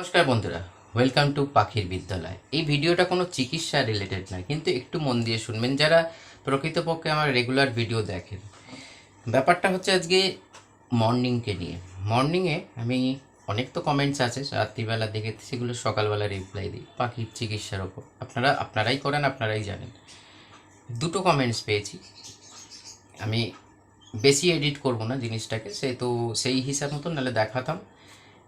নমস্কার বন্ধুরা welcome to পাখির বিদ্যালয়। এই ভিডিওটা কোনো চিকিৎসা রিলেটেড নয়, কিন্তু একটু মন দিয়ে শুনবেন যারা প্রকৃতপক্ষে আমার রেগুলার ভিডিও দেখেন। ব্যাপারটা হচ্ছে আজকে মর্নিংকে নিয়ে। মর্নিংয়ে আমি অনেক তো কমেন্টস আছে, রাত্রিবেলা দেখে সেগুলো সকালবেলা রিপ্লাই দিই, পাখির চিকিৎসার ওপর। আপনারা, আপনারাই করেন, আপনারাই জানেন। দুটো কমেন্টস পেয়েছি। আমি বেশি এডিট করব না জিনিসটাকে সে তো সেই হিসাব মতো নাহলে দেখাতাম।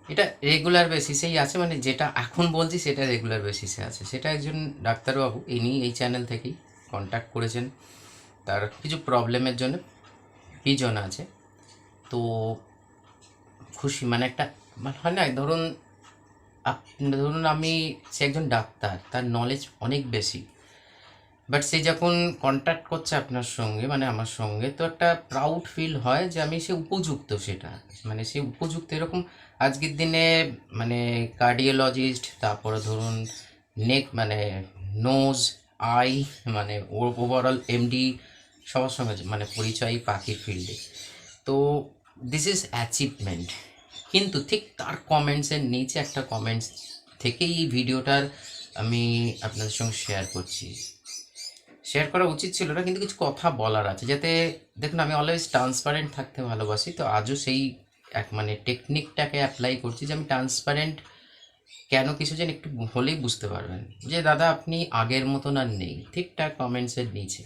এটা রেগুলার বেসিসেই আছে মানে যেটা এখন বলছি সেটা রেগুলার বেসিসে আছে। সেটা একজন ডাক্তারবাবু, ইনি এই চ্যানেল থেকেই কন্ট্যাক্ট করেছেন। তার কিছু প্রবলেমের জন্য পিজন আছে। তো খুশি মানে একটা মানে হয় না, ধরুন ধরুন আমি, সে একজন ডাক্তার, তার নলেজ অনেক বেশি। বাট সে যখন কন্ট্যাক্ট করছে আপনার সঙ্গে মানে আমার সঙ্গে, তো একটা প্রাউড ফিল হয় যে আমি সে উপযুক্ত সেটা। মানে সে উপযুক্ত, এরকম আজকের দিনে মানে কার্ডিওলজিস্ট তারপরে ধরুন নেক মানে নোজ আই মানে ওভারঅল এমডি সবার সঙ্গে মানে পরিচয় পাখির ফিল্ডে তো দিস ইজ অ্যাচিভমেন্ট কিন্তু ঠিক তার কমেন্টসের নিচে একটা কমেন্টস থেকেই এই ভিডিওটার আমি আপনাদের সঙ্গে শেয়ার করছি। শেয়ার করা উচিত ছিল না, কিন্তু কিছু কথা বলার আছে। যাতে, দেখুন, আমি অলওয়েজ ট্রান্সপারেন্ট থাকতে ভালোবাসি, তো আজও সেই এক মানে টেকনিকটাকে অ্যাপ্লাই করছি যে আমি ট্রান্সপারেন্ট কেন কিছু যেন একটু হলেই বুঝতে পারবেন। যে দাদা আপনি আগের মতন আর নেই, ঠিকঠাক কমেন্টসের নিচে।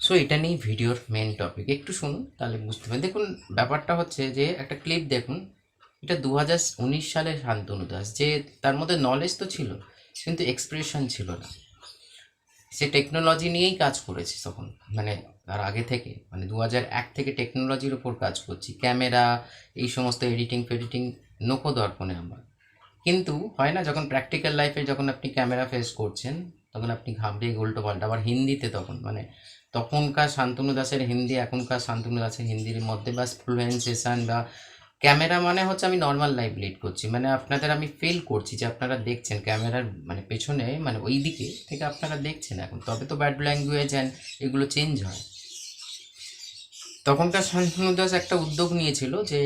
সো এটা নিয়েই ভিডিওর মেন টপিক একটু শুনুন, তাহলে বুঝতে পারবেন। দেখুন, ব্যাপারটা হচ্ছে যে একটা ক্লিপ দেখুন, এটা দু হাজার উনিশ সালে শান্তনু দাস, যে তার মধ্যে নলেজ তো ছিল, কিন্তু এক্সপ্রেশন ছিল না। সে টেকনোলজি নিয়েই কাজ করেছে তখন মানে তার আগে থেকে মানে দু এক থেকে টেকনোলজির উপর কাজ করছি, ক্যামেরা, এই সমস্ত এডিটিং ফেডিটিং নকো দর্পণে আমার। কিন্তু হয় না, যখন প্র্যাকটিক্যাল লাইফে যখন আপনি ক্যামেরা ফেস করছেন, তখন আপনি ঘাবড়িয়ে উল্টো পাল্টা, আবার হিন্দিতে তখন মানে তখনকার শান্তনু দাসের হিন্দি, এখনকার শান্তনু দাসের হিন্দির মধ্যে বা ফ্লুয়েন্সেশন বা ক্যামেরা মানে হচ্ছে আমি নর্মাল লাইভ লিড করছি মানে আপনাদের আমি ফিল করছি যে আপনারা দেখছেন ক্যামেরার মানে পেছনে মানে ওই দিকে থেকে আপনারা দেখছেন এখন। তবে তো ব্যাড ল্যাঙ্গুয়েজ অ্যান্ড এগুলো চেঞ্জ হয়। তখনকার শান্তনু দাস একটা উদ্যোগ নিয়েছিল যে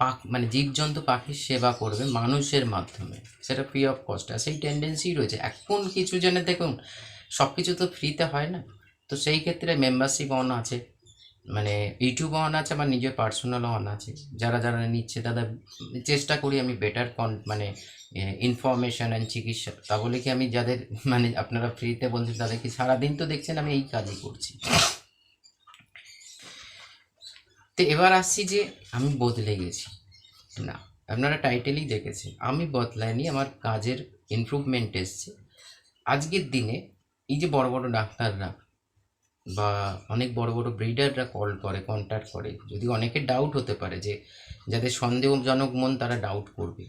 পাখ মানে জীবজন্তু পাখির সেবা করবে মানুষের মাধ্যমে। সেটা ফ্রি অফ কস্ট আর সেই টেন্ডেন্সি রয়েছে। এখন কিছু জনে দেখুন সব কিছু তো ফ্রিতে হয় না। তো সেই ক্ষেত্রে মেম্বারশিপ অন আছে। মানে ইউটিউব অন আছে, আমার নিজের পার্সোনাল অন আছে। যারা যারা নিচ্ছে দাদা চেষ্টা করি আমি বেটার কন মানে ইনফরমেশন অ্যান্ড চিকিৎসা। তা বলে কি আমি যাদের মানে আপনারা ফ্রিতে বলছেন তাদেরকে সারাদিন তো দেখছেন, আমি এই কাজই করছি। তো এবার আসছি যে আমি বদলে গেছি। না, আপনারা টাইটেলই দেখেছেন। আমি বদলাইনি আমার কাজের ইমপ্রুভমেন্ট এসছে। আজকের দিনে এই যে বড় বড় ডাক্তাররা বা অনেক বড় বড় ব্রিডাররা কল করে কন্ট্যাক্ট করে, যদি অনেকে ডাউট হতে পারে যে, যাদের সন্দেহজনক মন তারা ডাউট করবে।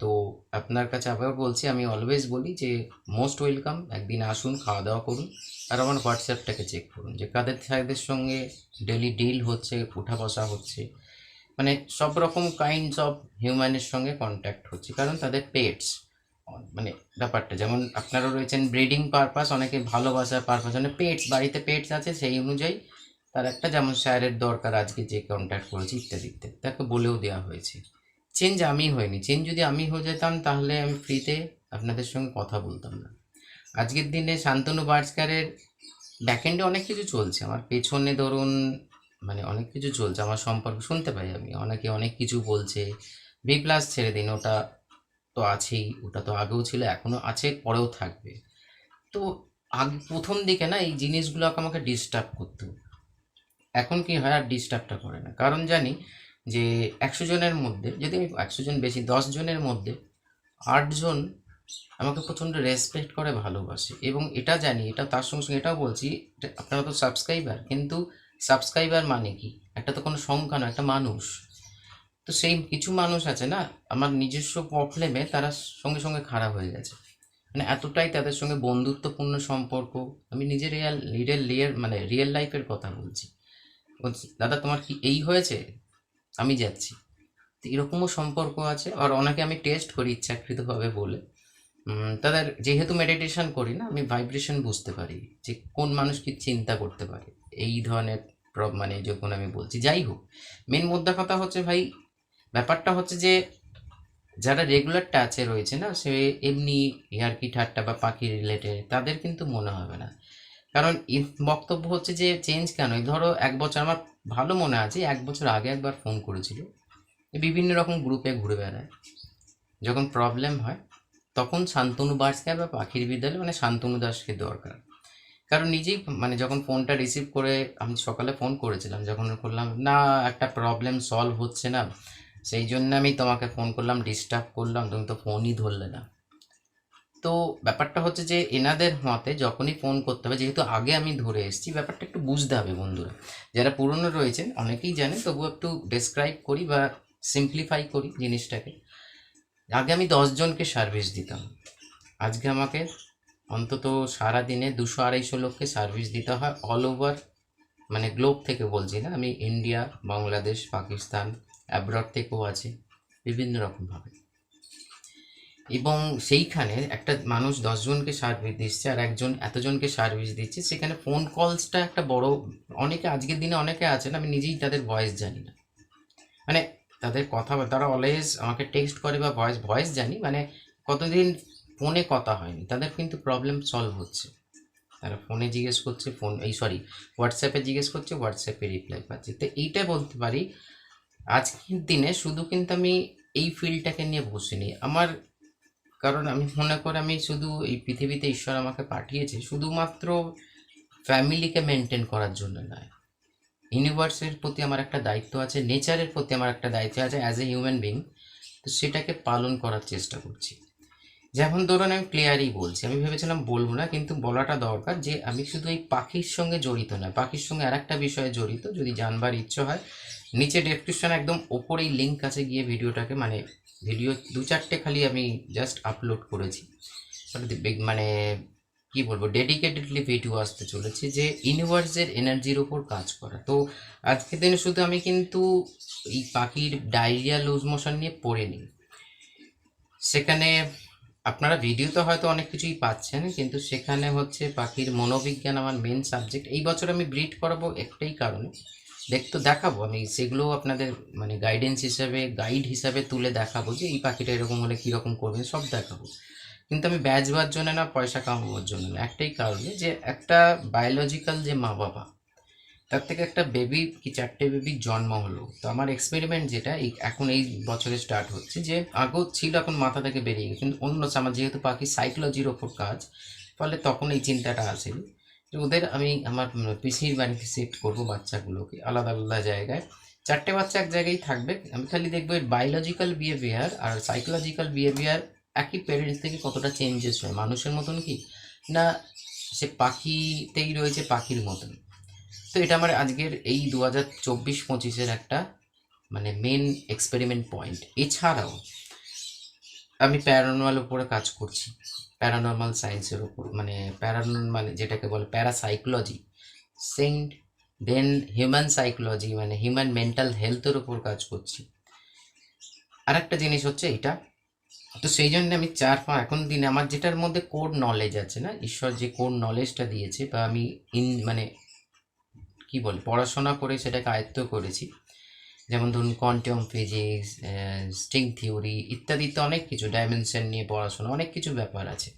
তো আপনার কাছে আবার বলছি, আমি অলওয়েজ বলি যে মোস্ট ওয়েলকাম একদিন আসুন, খাওয়া দাওয়া করুন, আর আমার হোয়াটসঅ্যাপটাকে চেক করুন যে কাদের সাহেবদের সঙ্গে ডেলি ডিল হচ্ছে, উঠা বসা হচ্ছে মানে সব রকম কাইন্ডস অফ হিউম্যানের সঙ্গে কন্ট্যাক্ট হচ্ছে, কারণ তাদের পেটস মানে ব্যাপারটা, যেমন আপনারা রয়েছেন ব্রিডিং পারপাস অনেকে ভালোবাসার পারপাস মানে পেটস বাড়িতে পেটস আছে সেই অনুযায়ী তার একটা যেমন স্যারের দরকার আজকে যে কন্ট্যাক্ট করেছে ইত্যাদি ইত্যাদি, তাকে বলেও দেওয়া হয়েছে। চেঞ্জ আমি হয়নি। চেঞ্জ যদি আমি হয়ে যেতাম, তাহলে আমি ফ্রিতে আপনাদের সঙ্গে কথা বলতাম না। আজকের দিনে শান্তনু বার্সকারের ব্যাকএন্ডে অনেক কিছু চলছে। আমার পেছনে ধরুন মানে অনেক কিছু চলছে। আমার সম্পর্কে, শুনতে পাই আমি। অনেকে অনেক কিছু বলছে। বি প্লাস ছেড়ে দিন, ওটা তো আছেই। ওটা তো আগেও ছিল, এখনও আছে, পরেও থাকবে। তো আগে, প্রথম দিকে না, এই জিনিসগুলো আমাকে ডিস্টার্ব করতো। এখন কি হয়, আর ডিস্টার্বটা করে না। কারণ জানি যে একশো জনের মধ্যে, যদি আমি একশো জন বেশি, দশ জনের মধ্যে আটজন আমাকে প্রচণ্ড রেসপেক্ট করে, ভালোবাসে এবং এটা জানি, এটা তার সঙ্গে সঙ্গে এটাও বলছি আপনারা তো সাবস্ক্রাইবার কিন্তু সাবস্ক্রাইবার মানে কি? একটা তো কোনো সংখ্যা না একটা মানুষ। তো সেই কিছু মানুষ আছে না, আমার নিজস্ব প্রবলেমে তারা সঙ্গে সঙ্গে খারাপ হয়ে গেছে। মানে এতটাই তাদের সঙ্গে বন্ধুত্বপূর্ণ সম্পর্ক। আমি নিজের রিয়াল রিয়েল রিয়েল মানে রিয়েল লাইফের কথা বলছি। বলছি, দাদা, তোমার কি এই হয়েছে? আমি যাচ্ছি। তো এরকমও সম্পর্ক আছে। আর অনেকে আমি টেস্ট করি ইচ্ছাকৃতভাবে বলে। তাদের যেহেতু মেডিটেশন করি না, আমি ভাইব্রেশন বুঝতে পারি যে কোন মানুষ কি চিন্তা করতে পারে। এই ধরনের মানে যখন আমি বলছি, যাই হোক মেন মুদ্রা কথা হচ্ছে ভাই, ব্যাপারটা হচ্ছে যে যারা রেগুলার টাচে রয়েছে না, সে এমনি ইয়ার্কি ঠাট্টা বা পাখি রিলেটেড তাদের কিন্তু মনে হবে না। কারণ বক্তব্য হচ্ছে যে চেঞ্জ কেন? ধরো এক বছর আমার ভালো মনে আছে, এক বছর আগে একবার ফোন করেছিল। বিভিন্ন রকম গ্রুপে ঘুরে বেড়ায়। যখন প্রবলেম হয়, তখন শান্তনু বার্সকে বা পাখির বিদ্যালয় মানে শান্তনু দাসকে দরকার। কারণ নিজেই মানে যখন ফোনটা রিসিভ করে আমি সকালে ফোন করেছিলাম, যখন করলাম না, একটা প্রবলেম সলভ হচ্ছে না। সেই জন্য আমি তোমাকে ফোন করলাম ডিস্টার্ব করলাম, তুমি তো ফোনই ধরলে না। তো ব্যাপারটা হচ্ছে যে এনাদের মতে যখনই ফোন করতে হবে, যেহেতু আগে আমি ধরে এসেছি, ব্যাপারটা একটু বুঝতে হবে বন্ধুরা। যারা পুরনো রয়েছেন, অনেকেই জানে তবু একটু ডেসক্রাইব করি বা সিম্পলিফাই করি জিনিসটাকে। আগে আমি দশজনকে সার্ভিস দিতাম। আজকে আমাকে অন্তত সারা দিনে দুশো আড়াইশো লোককে সার্ভিস দিতে হয় অল ওভার মানে গ্লোব থেকে বলছি না, আমি ইন্ডিয়া বাংলাদেশ পাকিস্তান অ্যাব্রড থেকেও আছে, বিভিন্ন রকমভাবে। এবং সেইখানে একটা মানুষ দশজনকে সার্ভিস দিচ্ছে আর একজন, এতজনকে সার্ভিস দিচ্ছে, সেখানে ফোন কলসটা একটা বড়, অনেকে আজকের দিনে অনেকে আছেন, আমি নিজেই তাদের ভয়েস জানি না। মানে তাদের কথা, তারা অলওয়েজ আমাকে টেক্সট করে বা ভয়েস ভয়েস জানি মানে কতদিন ফোনে কথা হয়নি, তাদের কিন্তু প্রবলেম সলভ হচ্ছে। তারা ফোনে জিজ্ঞেস করছে ফোন এই সরি হোয়াটসঅ্যাপে জিজ্ঞেস করছে হোয়াটসঅ্যাপে রিপ্লাই পাচ্ছে। তো এইটা বলতে পারি, আজকের দিনে শুধু কিন্তু আমি এই ফিল্ডটাকে নিয়ে বসিনি, আমার কারণ আমি মনে করে আমি শুধু এই পৃথিবীতে ঈশ্বর আমাকে পাঠিয়েছে শুধুমাত্র ফ্যামিলিকে মেনটেন করার জন্য নয়। ইউনিভার্সের প্রতি আমার একটা দায়িত্ব আছে, নেচারের প্রতি আমার একটা দায়িত্ব আছে অ্যাজ এ হিউম্যান বিং তো সেটাকে পালন করার চেষ্টা করছি। যেমন ধরুন আমি ক্লিয়ারই বলছি, আমি ভেবেছিলাম বলব না, কিন্তু বলাটা দরকার যে আমি শুধু এই পাখির সঙ্গে জড়িত না পাখির সঙ্গে আর একটা বিষয়ে জড়িত, যদি জানবার ইচ্ছে হয়, নিচে ডেসক্রিপশন একদম ওপরেই লিঙ্ক আছে গিয়ে ভিডিওটাকে মানে ভিডিও দু চারটে খালি আমি জাস্ট আপলোড করেছি। মানে মানে কি বলব ডেডিকেটেডলি ভিডিও আসতে চলেছে যে ইউনিভার্সের এনার্জির ওপর কাজ করা। তো আজকের দিনে শুধু আমি কিন্তু এই পাখির ডায়রিয়া লুজ মোশন নিয়ে পড়ে নিই। সেখানে আপনারা ভিডিওতে হয়তো অনেক কিছুই পাচ্ছেন, কিন্তু সেখানে হচ্ছে পাখির মনোবিজ্ঞান আমার মেন সাবজেক্ট এই বছর আমি ব্রিড করাবো একটাই কারণে। দেখতো দেখাবো। আমি সেগুলো আপনাদের মানে গাইডেন্স হিসাবে গাইড হিসাবে তুলে দেখাবো যে এই পাখিটা এরকম হলে কীরকম করবেন সব দেখাবো। কিন্তু আমি ব্যাচবার জন্য না, পয়সা কামাবার জন্য না। একটাই কারণে যে একটা বায়োলজিক্যাল যে মা বাবা, তার থেকে একটা বেবি কি চারটে বেবি জন্ম হলো। তো আমার এক্সপেরিমেন্ট যেটা এখন এই বছরে স্টার্ট হচ্ছে যে আগেও ছিল, এখন মাথা থেকে বেরিয়ে গেছে। কিন্তু অন্য, আমার যেহেতু পাখি সাইকোলজির ওপর কাজ, ফলে তখন এই চিন্তাটা আসেনি। ওদের আমি আমার পিসির বাড়িতে শিফট করব বাচ্চাগুলোকে আলাদা আলাদা জায়গায়। চারটে বাচ্চা এক জায়গায় থাকবে। আমি খালি দেখব এর বায়োলজিক্যাল বিহেভিয়ার আর সাইকোলজিক্যাল বিহেভিয়ার একই প্যারেন্টস থেকে কতটা চেঞ্জেস হয়? মানুষের মতন কি? না, সে পাখিতেই রয়েছে, পাখির মতন। তো এটা আমার আজকের এই দু হাজার চব্বিশ পঁচিশের একটা মানে মেন এক্সপেরিমেন্ট পয়েন্ট এছাড়াও আমি প্যারানোয়াল উপরে কাজ করছি। প্যারানর্মাল সায়েন্সের উপর মানে প্যারানর্মাল যেটাকে বলে parapsychology. Since then human psychology মানে হিউম্যান মেন্টাল হেলথের উপর কাজ করছি। আর একটা জিনিস হচ্ছে এটা, তো সেই জন্য আমি চার পা এখন দিনে আমার যেটার মধ্যে কোড নলেজ আছে না, ঈশ্বর যে কোড নলেজটা দিয়েছে, বা আমি ইন মানে কি বল, পড়াশোনা করে সেটাকে আয়ত্ত করেছি যেমন ধরুন কোয়ান্টাম ফিজিক্স স্ট্রিং থিওরি ইত্যাদিতে অনেক কিছু ডাইমেনশন নিয়ে পড়াশোনা, অনেক কিছু ব্যাপার আছে।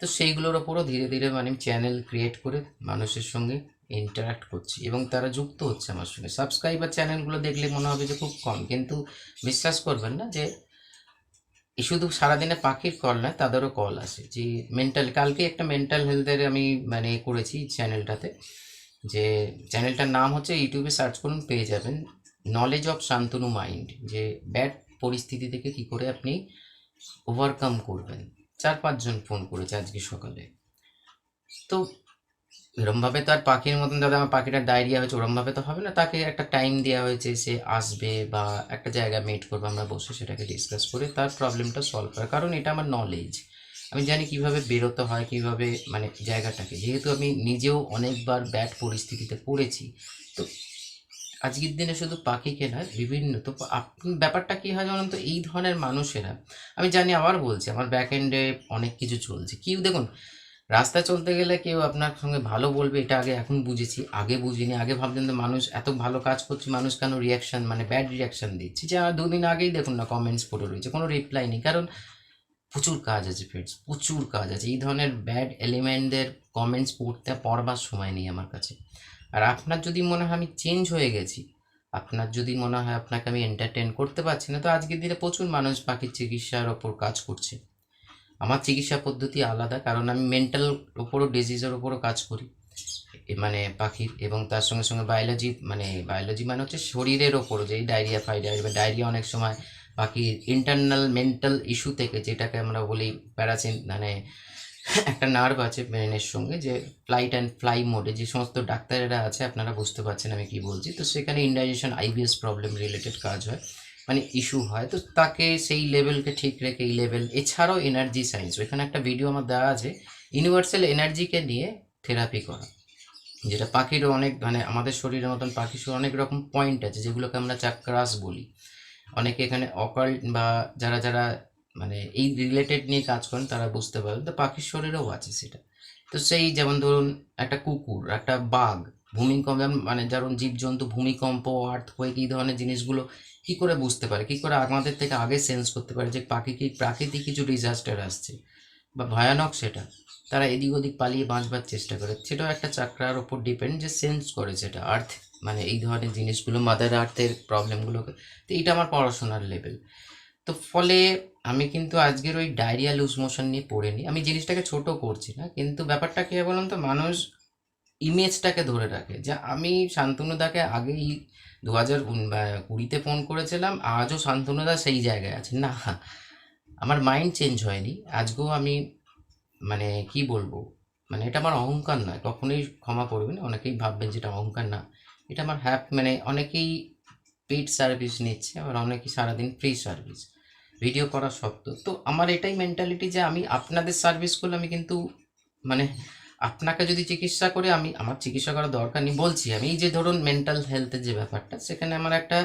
তো সেইগুলোর ওপরও ধীরে ধীরে মানে চ্যানেল ক্রিয়েট করে মানুষের সঙ্গে ইন্টারাক্ট করছি এবং তারা যুক্ত হচ্ছে আমার সঙ্গে। সাবস্ক্রাইবার চ্যানেলগুলো দেখলে মনে হবে যে খুব কম, কিন্তু বিশ্বাস করবেন না যে শুধু সারাদিনে পাখির কল নয়, তাদেরও কল আসে। যে মেন্টাল কালকে একটা মেন্টাল হেলথের আমি মানে করেছি চ্যানেলটাতে যে চ্যানেলটার নাম হচ্ছে ইউটিউবে সার্চ করুন, পেয়ে যাবেন। নলেজ অফ শান্তনু মাইন্ড যে ব্যাড পরিস্থিতি থেকে কি করে আপনি ওভারকাম করবেন। চার পাঁচজন ফোন করেছে আজকে সকালে। তো এরমভাবে তো আর পাখির মতন, দাদা আমার পাখিটার ডায়রিয়া হয়েছে, ওরমভাবে তো হবে না। তাকে একটা টাইম দেওয়া হয়েছে, সে আসবে বা একটা জায়গা মিট করব, আমরা বসে সেটাকে ডিসকাস করে তার প্রবলেমটা সলভ করা কারণ এটা আমার নলেজ আমি জানি কীভাবে বেরোতে হয়, কীভাবে মানে জায়গাটাকে। যেহেতু আমি নিজেও অনেকবার ব্যাড পরিস্থিতিতে পড়েছি, তো আজকের দিনে শুধু পাখিকে না বিভিন্ন। তো ব্যাপারটা কী হয় জানেন তো? এই ধরনের মানুষেরা, আমি জানি আবার বলছি, আমার ব্যাক এন্ডে অনেক কিছু চলছে। কি দেখুন রাস্তায় চলতে গেলে কেউ আপনার সঙ্গে ভালো বলবে, এটা আগে এখন বুঝেছি, আগে বুঝিনি, আগে ভাবতেন তো মানুষ এত ভালো কাজ করছে, মানুষ কেন রিয়াকশান মানে ব্যাড রিয়াকশন দিচ্ছে? যে দুদিন আগেই দেখুন না কমেন্টস পড়ে রয়েছে, কোনো রিপ্লাই নেই। কারণ প্রচুর কাজ আছে ফ্রেন্ডস প্রচুর কাজ আছে। এই ধরনের ব্যাড এলিমেন্টদের কমেন্টস পড়তে পড়বার সময় নেই আমার কাছে। আর আপনার যদি মনে হয় আমি চেঞ্জ হয়ে গেছি, আপনার যদি মনে হয় আপনাকে আমি এন্টারটেন করতে পারছি না, তো আজকের দিনে প্রচুর মানুষ পাখির চিকিৎসার ওপর কাজ করছে। আমার চিকিৎসা পদ্ধতি আলাদা, কারণ আমি মেন্টাল ওপরও ডিজিজের ওপরও কাজ করি। মানে পাখির এবং তার সঙ্গে সঙ্গে বায়োলজি মানে বায়োলজি মানে হচ্ছে শরীরের ওপরও, যেই ডায়রিয়া ফাইডারিয়া বা ডায়রিয়া অনেক সময় পাখির ইন্টারনাল মেন্টাল ইস্যু থেকে যেটাকে আমরা বলি প্যারাসিন মানে একটা নার্ভ আছে ব্রেনের সঙ্গে যে ফ্লাইট অ্যান্ড ফ্লাই মোডে যে সমস্ত ডাক্তারেরা আছে, আপনারা বুঝতে পারছেন আমি কি বলছি। তো সেখানে ইনডাইজেশন আইবিএস প্রবলেম রিলেটেড কাজ হয় মানে ইস্যু হয়। তো তাকে সেই লেভেলকে ঠিক রেখে এই লেভেল এছাড়াও এনার্জি সায়েন্স ওইখানে একটা ভিডিও আমার দেওয়া আছে ইউনিভার্সাল এনার্জিকে নিয়ে থেরাপি করা। যেটা পাখিরও অনেক মানে আমাদের শরীরের মতন পাখির অনেক রকম পয়েন্ট আছে, যেগুলোকে আমরা চাক্রাস বলি। অনেকে এখানে অকাল্ট বা যারা যারা মানে এই রিলেটেড নিয়ে কাজ করেন, তারা বুঝতে পারবেন তো পাখির শরীরেও আছে সেটা। তো সেই যেমন ধরুন, একটা কুকুর, একটা বাঘ, ভূমিকম্প মানে যেমন জীবজন্তু, ভূমিকম্প আর্থ আর্থকোয়েক এই ধরনের জিনিসগুলো কি করে বুঝতে পারে? কি করে আমাদের থেকে আগে সেন্স করতে পারে যে পাখি কি প্রাকৃতিক কিছু ডিজাস্টার আসছে বা ভয়ানক সেটা? তারা এদিক ওদিক পালিয়ে বাঁচবার চেষ্টা করে। সেটাও একটা চাকরার ওপর ডিপেন্ড যে সেন্স করে সেটা আর্থ মানে এই ধরনের জিনিসগুলো মাদার আর্থের প্রবলেমগুলোকে তো এটা আমার পড়াশোনার লেভেল তো ফলে আমি কিন্তু আজকের ওই ডায়রিয়া লুজ মোশন নিয়ে পড়িনি আমি জিনিসটাকে ছোট করছি না, কিন্তু ব্যাপারটা কী বলুন তো, মানুষ ইমেজটাকে ধরে রাখে। যে আমি শান্তনুদাকে আগেই দু হাজার কুড়িতে ফোন করেছিলাম, আজও শান্তনুদা সেই জায়গায় আছে। না, আমার মাইন্ড চেঞ্জ হয়নি। আজকেও আমি মানে কি বলব মানে এটা আমার অহংকার নয়। কখনোই ক্ষমা করবেন অনেকেই ভাববেন যেটা অহংকার না। এটা আমার হ্যাপ মানে অনেকেই পেড সার্ভিস নিচ্ছে, আবার অনেকেই সারাদিন ফ্রি সার্ভিস ভিডিও করা শক্ত। তো আমার এটাই মেন্টালিটি যে আমি আপনাদের সার্ভিস করলে আমি কিন্তু মানে আপনাকে যদি চিকিৎসা করে আমি, আমার চিকিৎসা করার দরকার নেই বলছি। আমি এই যে ধরুন মেন্টাল হেলথের যে ব্যাপারটা, সেখানে আমার একটা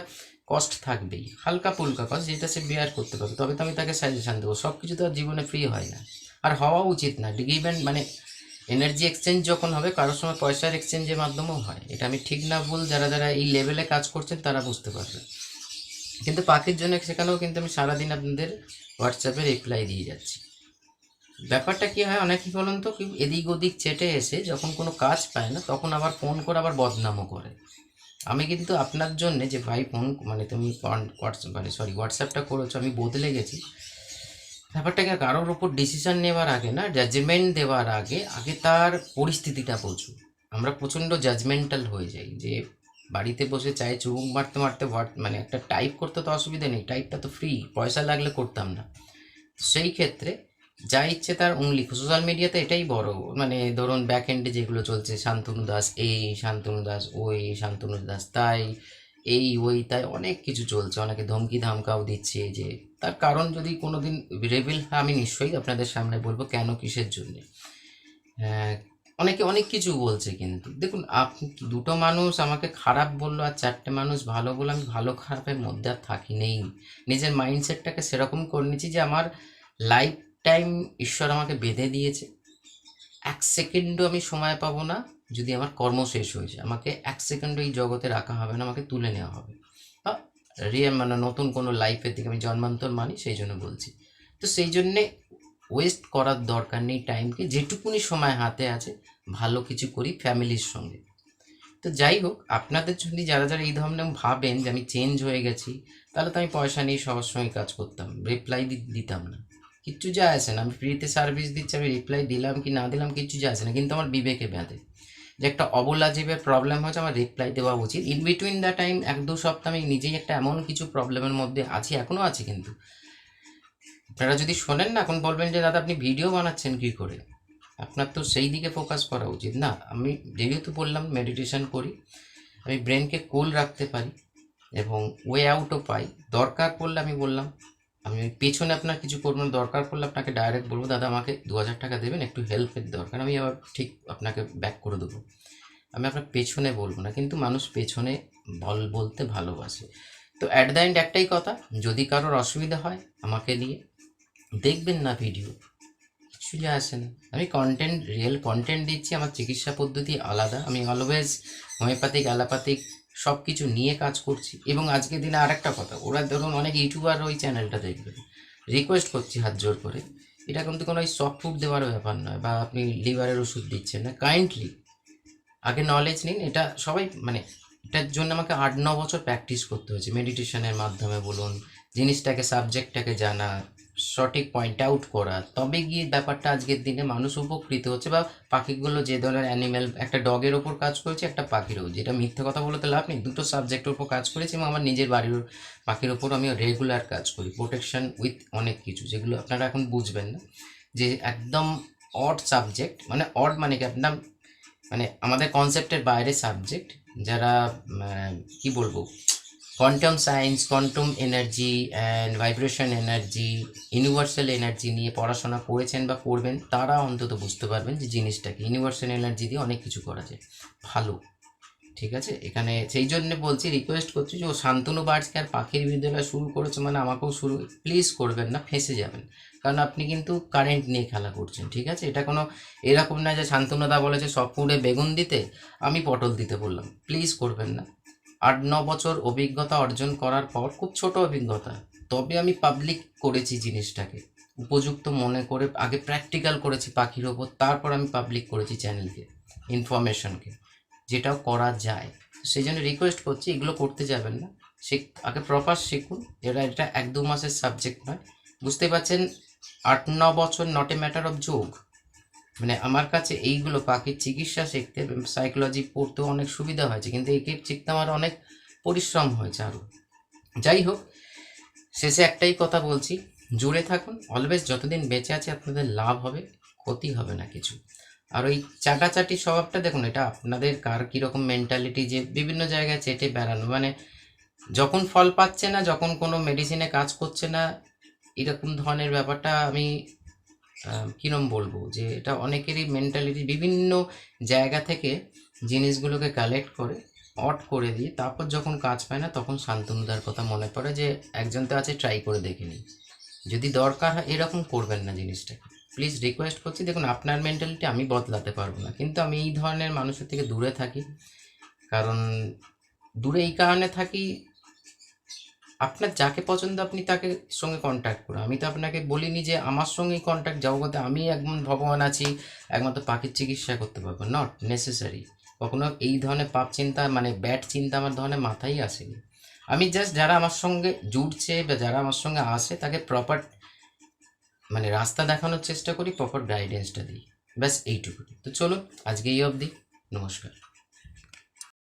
কস্ট থাকবেই। হালকা ফুলকা কস্ট যেটা সে বেয়ার করতে পারবে, তবে তো আমি তাকে সাজেশান দেবো। সব কিছু তো আর জীবনে ফ্রি হয় না। আর হওয়া উচিত না। গিভেন মানে এনার্জি এক্সচেঞ্জ যখন হবে, কারোর সময় পয়সার এক্সচেঞ্জের মাধ্যমেও হয়। এটা আমি ঠিক না ভুল, যারা যারা এই লেভেলে কাজ করছেন, তারা বুঝতে পারবে। কিন্তু পাখির জন্য সেখানেও কিন্তু আমি সারাদিন আপনাদের হোয়াটসঅ্যাপে রিপ্লাই দিয়ে যাচ্ছি। ব্যাপারটা কি হয় অনেকেই বলুন তো কেউ এদিক ওদিক চেটে এসে যখন কোনো কাজ পায় না তখন আবার ফোন করে আবার বদনামও করে। আমি কিন্তু আপনার জন্য যে ভাই ফোন মানে তুমি হোয়াটসঅ্যাপ মানে সরি হোয়াটসঅ্যাপটা করেছ, আমি বদলে গেছি। ব্যাপারটাকে কারোর ওপর ডিসিশন নেওয়ার আগে না জাজমেন্ট দেওয়ার আগে আগে তার পরিস্থিতিটা বোঝো। আমরা প্রচণ্ড জাজমেন্টাল হয়ে যাই যে বাড়িতে বসে চায়ে চুমুক মারতে মারতে হোয়াট মানে একটা টাইপ করতে তো অসুবিধা নেই টাইপটা তো ফ্রি পয়সা লাগলে করতাম না। সেই ক্ষেত্রে যা ইচ্ছে তার উংলি সোশ্যাল মিডিয়াতে এটাই বড় মানে ধরুন ব্যাক এন্ডে যেগুলো চলছে শান্তনু দাস এই শান্তনু দাস ওই শান্তনু দাস তাই এই ওই তাই অনেক কিছু চলছে। অনেকে ধমকি ধামকাও দিচ্ছে যে তার কারণ যদি কোনো দিন রেভিল আমি নিশ্চয়ই আপনাদের সামনে বলব কেন কিসের জন্যে। হ্যাঁ, অনেকে অনেক কিছু বলছে কিন্তু। দেখুন, আপনি দুটো মানুষ আমাকে খারাপ বলল আর চারটে মানুষ ভালো বলল, আমি ভালো খারাপের মধ্যে আর থাকি নেই। নিজের মাইন্ডসেটটাকে সেরকম করে নিয়েছি যে আমার লাইফ টাইম ঈশ্বর আমাকে বেঁধে দিয়েছে। এক সেকেন্ডও আমি সময় পাবো না যদি আমার কর্ম শেষ হয়ে যায়। আমাকে এক সেকেন্ডও এই জগতে রাখা হবে না, আমাকে তুলে নেওয়া হবে। বা রিয়ে মানে নতুন কোনো লাইফের দিকে আমি জন্মান্তর মানি, সেই জন্য বলছি। তো সেই জন্যে ওয়েস্ট করার দরকার নেই টাইমকে যেটুকুনি সময় হাতে আছে, ভালো কিছু করি ফ্যামিলির সঙ্গে। তো যাই হোক, আপনাদের যদি যারা যারা এই ধরনের ভাবেন যে আমি চেঞ্জ হয়ে গেছি, তাহলে তো আমি পয়সা নিয়ে সবার সঙ্গে কাজ করতাম রিপ্লাই দিতাম না। কিচ্ছু যায় আসে না, আমি ফ্রিতে সার্ভিস দিচ্ছি, আমি রিপ্লাই দিলাম কি না দিলাম কিচ্ছু যায় আসে না, কিন্তু আমার বিবেকে ব্যাধে যে একটা অবলা জীবের প্রবলেম হচ্ছে, আমার রিপ্লাই দেওয়া উচিত। ইন বিটুইন দ্য টাইম এক দু সপ্তাহ আমি নিজেই একটা এমন কিছু প্রবলেমের মধ্যে আছি এখনও আছি কিন্তু। আপনারা যদি শোনেন না, এখন বলবেন যে, দাদা, আপনি ভিডিও বানাচ্ছেন কী করে? আপনার তো সেই দিকে ফোকাস করা উচিত। না, আমি যেহেতু বললাম মেডিটেশন করি, আমি ব্রেনকে কোল রাখতে পারি এবং ওয়ে আউটও পাই। দরকার পড়লে আমি বললাম, আমি পেছনে আপনার কিছু করব না, দরকার পড়লে আপনাকে ডাইরেক্ট বলব, দাদা, আমাকে দু হাজার টাকা দেবেন, একটু হেল্পের দরকার, আমি আবার ঠিক আপনাকে ব্যাক করে দেবো। আমি আপনার পেছনে বলব না, কিন্তু মানুষ পেছনে বল বলতে ভালোবাসে। তো অ্যাট দ্য এন্ড একটাই কথা, যদি কারোর অসুবিধা হয় আমাকে নিয়ে দেখবেন না ভিডিও কিছু যায় আসে না। আমি কন্টেন্ট রিয়েল কন্টেন্ট দিচ্ছি, আমার চিকিৎসা পদ্ধতি আলাদা। আমি অলওয়েজ হোমিওপ্যাথিক অ্যালোপ্যাথিক সব কিছু নিয়ে কাজ করছি। এবং আজকের দিনে আরেকটা কথা, ওরা ধরুন অনেক ইউটিউবার ওই চ্যানেলটা দেখবে রিকোয়েস্ট করছি হাত জোর করে। এটা কিন্তু কোনো ওই সফট ফুড দেওয়ার ব্যাপার নয় বা আপনি লিভারের ওষুধ দিচ্ছেন না। কাইন্ডলি আগে নলেজ নিন। এটা সবাই মানে এটার জন্য আমাকে আট ন বছর প্র্যাকটিস করতে হয়েছে। মেডিটেশনের মাধ্যমে বলুন, জিনিসটাকে সাবজেক্টটাকে জানা সঠিক পয়েন্ট আউট করা। তবে গিয়ে ব্যাপারটা আজকের দিনে মানুষ উপকৃত হচ্ছে বা পাখিগুলো যে ধরনের অ্যানিম্যাল একটা ডগের ওপর কাজ করেছে, একটা পাখিরও যেটা মিথ্যে কথা বলতে লাভ নেই। দুটো সাবজেক্টের ওপর কাজ করেছি এবং আমার নিজের বাড়ির পাখির ওপর আমি রেগুলার কাজ করি। প্রোটেকশন উইথ অনেক কিছু, যেগুলো আপনারা এখন বুঝবেন না। যে একদম অড সাবজেক্ট মানে অড মানে কি? আপনার মানে আমাদের কনসেপ্টের বাইরে সাবজেক্ট যারা কি বলব? Quantum science quantum energy and vibration energy universal energy নিয়ে পড়াশোনা করেছেন বা করবেন, তারা অন্তত বুঝতে পারবেন যে জিনিসটাকে ইউনিভার্সাল এনার্জি দিয়ে অনেক কিছু করা যায়। ভালো। ঠিক আছে? এখানে সেই জন্য বলছি রিকোয়েস্ট করছি যে ও শান্তনু বার্ডসকে আর পাখির বিদ্যালয় শুরু করেছে মানে আমাকেও শুরু প্লিজ করবেন না, ফেঁসে যাবেন। কারণ আপনি কিন্তু কারেন্ট নিয়ে খেলা করছেন, ঠিক আছে? এটা কোনো এরকম না যে শান্তনুদা বলেছে, সব বেগুন দিতে, আমি পটল দিতে বললাম। প্লিজ করবেন না। আট ন বছর অভিজ্ঞতা অর্জন করার পর খুব ছোট অভিজ্ঞতা। তবে আমি পাবলিক করেছি জিনিসটাকে। উপযুক্ত মনে করে, আগে প্র্যাকটিক্যাল করেছি পাখির ওপর, তারপর আমি পাবলিক করেছি চ্যানেলকে ইনফরমেশনকে যেটাও করা যায়। সেই জন্য রিকোয়েস্ট করছি, এগুলো করতে যাবেন না। সে আগে প্রপার শিখুন। এটা এটা এক দু মাসের সাবজেক্ট নয়। বুঝতে পারছেন? আট ন বছর নট এ ম্যাটার অফ যোগ মানে আমার কাছে এইগুলো পাখির চিকিৎসা শিখতে সাইকোলজি পড়তেও অনেক সুবিধা হয়েছে, কিন্তু একে শিখতে আমার অনেক পরিশ্রম হয়েছে আরও যাই হোক, শেষে একটাই কথা বলছি, জুড়ে থাকুন অলওয়েজ যতদিন বেঁচে আছে আপনাদের লাভ হবে, ক্ষতি হবে না কিছু। আর ওই চাটাচাটি স্বভাবটা দেখুন, এটা আপনাদের কার কীরকম মেন্টালিটি যে বিভিন্ন জায়গায় চেটে বেড়ানো মানে যখন ফল পাচ্ছে না, যখন কোনো মেডিসিনে কাজ করছে না, এরকম ধরনের ব্যাপারটা আমি কিরম বলব? যে এটা অনেকেরই মেন্টালিটি বিভিন্ন জায়গা থেকে জিনিসগুলোকে কালেক্ট করে অট করে দিয়ে তারপর যখন কাজ পায় না, তখন শান্তনুদার কথা মনে পড়ে যে একজন তো আছে ট্রাই করে দেখে নিই। যদি দরকার হয়, এরকম করবেন না জিনিসটাকে। প্লিজ রিকোয়েস্ট করছি, দেখুন, আপনার মেন্টালিটি আমি বদলাতে পারব না। কিন্তু আমি এই ধরনের মানুষের থেকে দূরে থাকি। কারণ দূরে এই কারণে থাকি আপনার যাকে পছন্দ, আপনি তাকে সঙ্গে কন্ট্যাক্ট করুন। আমি তো আপনাকে বলিনি যে আমার সঙ্গেই কন্ট্যাক্ট জগতে আমি একমন ভগবান আছি, একমাত্র পাখির চিকিৎসা করতে পারব। নট নেসেসারি কখনো এই ধরনের পাপ চিন্তা মানে ব্যাড চিন্তা আমার ধরনের মাথায় আসেনি। আমি জাস্ট যারা আমার সঙ্গে জুড়ছে বা যারা আমার সঙ্গে আসে তাকে প্রপার মানে রাস্তা দেখানোর চেষ্টা করি প্রপার গাইডেন্সটা দিই। ব্যাস এইটুকু তো চলো আজকে এই অবধি। নমস্কার।